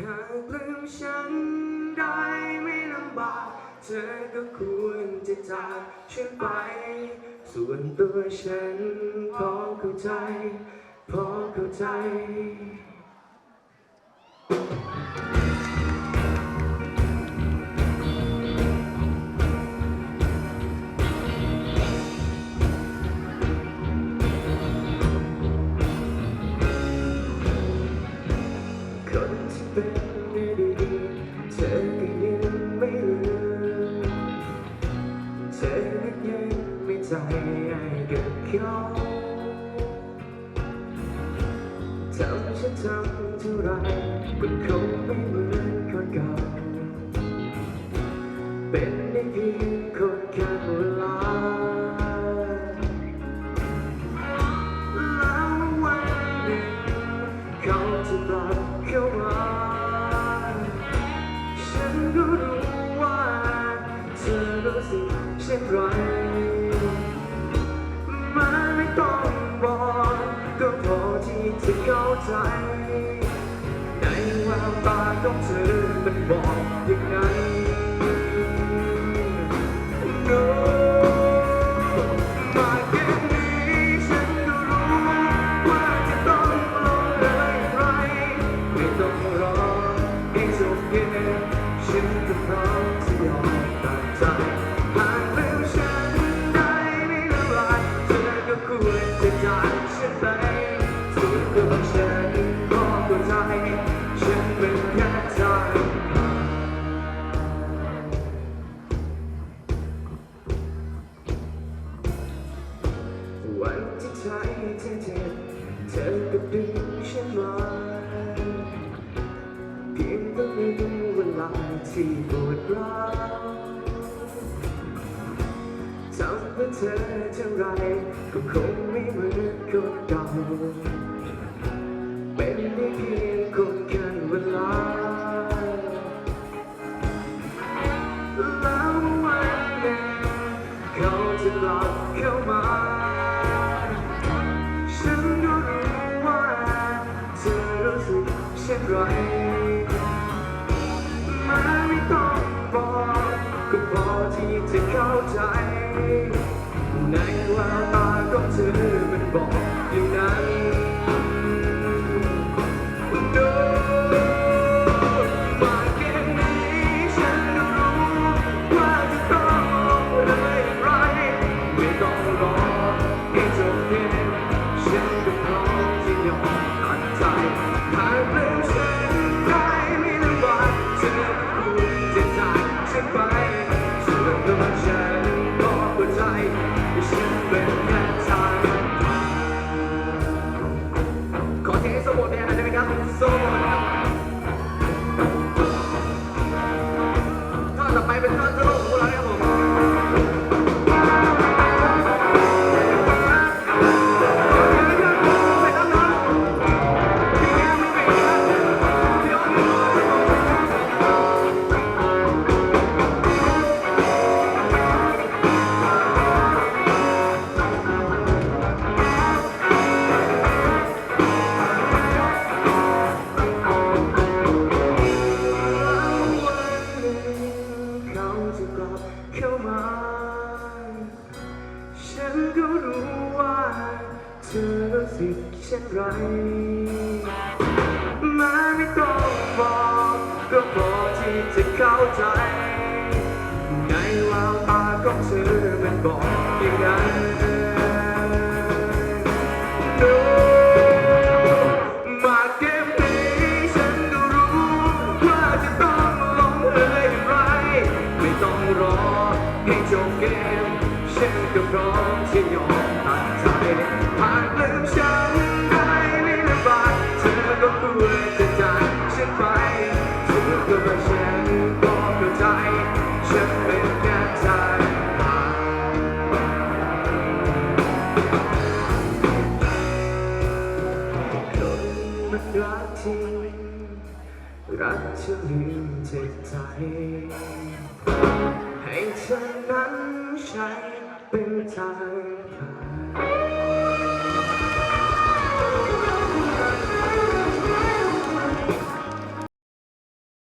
หากลืมฉันได้ไม่ลำบาก เธอก็ควรจะจากฉันไป ส่วนตัวฉันพอเข้าใจ พอเข้าใจ เธอก็ยังไม่ใจให้กับเขาทำฉันทำเท่าไรก็คงไม่เหมือนคนเก่าเป็นได้เพียงคนแค่เวลาแล้ววันหนึ่งเขาจะกลับเข้ามาฉันก็รู้ว่าเธอรู้สึก ช่ไรมันไม่ต้องบอกก็พอที่จะเข้าใจ ในแววตาของเธอมันบอกอย่างนั้นมาแค่นี้ฉันก็รู้ว่าจะต้องลงเอยใครไม่ต้องรอให้จบเกมฉันก็พร้อมที่ยอมตัดใจ ฉันเป็นแค่ทางผ่านวันที่ใจเธอเจ็บเธอก็ดึงฉันมาเพียงต้องมีเวลาที่ปวดร้าวทำเพื่อเธอเท่าไรก็คงไม่เหมือนคนเก่า ก็พอที่จะเข้าใจ ในแววตาของเธอมันบอกอย่างนั้น No มาแค่นี้ฉันรู้ว่าจะต้องลงเลยไรไม่ต้องรอให้จบเกมฉันก็พร้อมที่ยอมตัดใจหาก อรู้สึกเช่นไรมาไม่ต้องบอกก็พอที่จะเข้าใจ ในแววตาของเธอมันบอกอย่างนั้น No มาเกมนี้ฉันก็รู้ว่าจะต้องลงเอยอย่างไร ไม่ต้องรอให้จบเกมฉันก็พร้อมที่ยอม มันรักจริงรักจนลืมเจ็บใจให้ฉันนั้นใช้เป็นทางผ่าน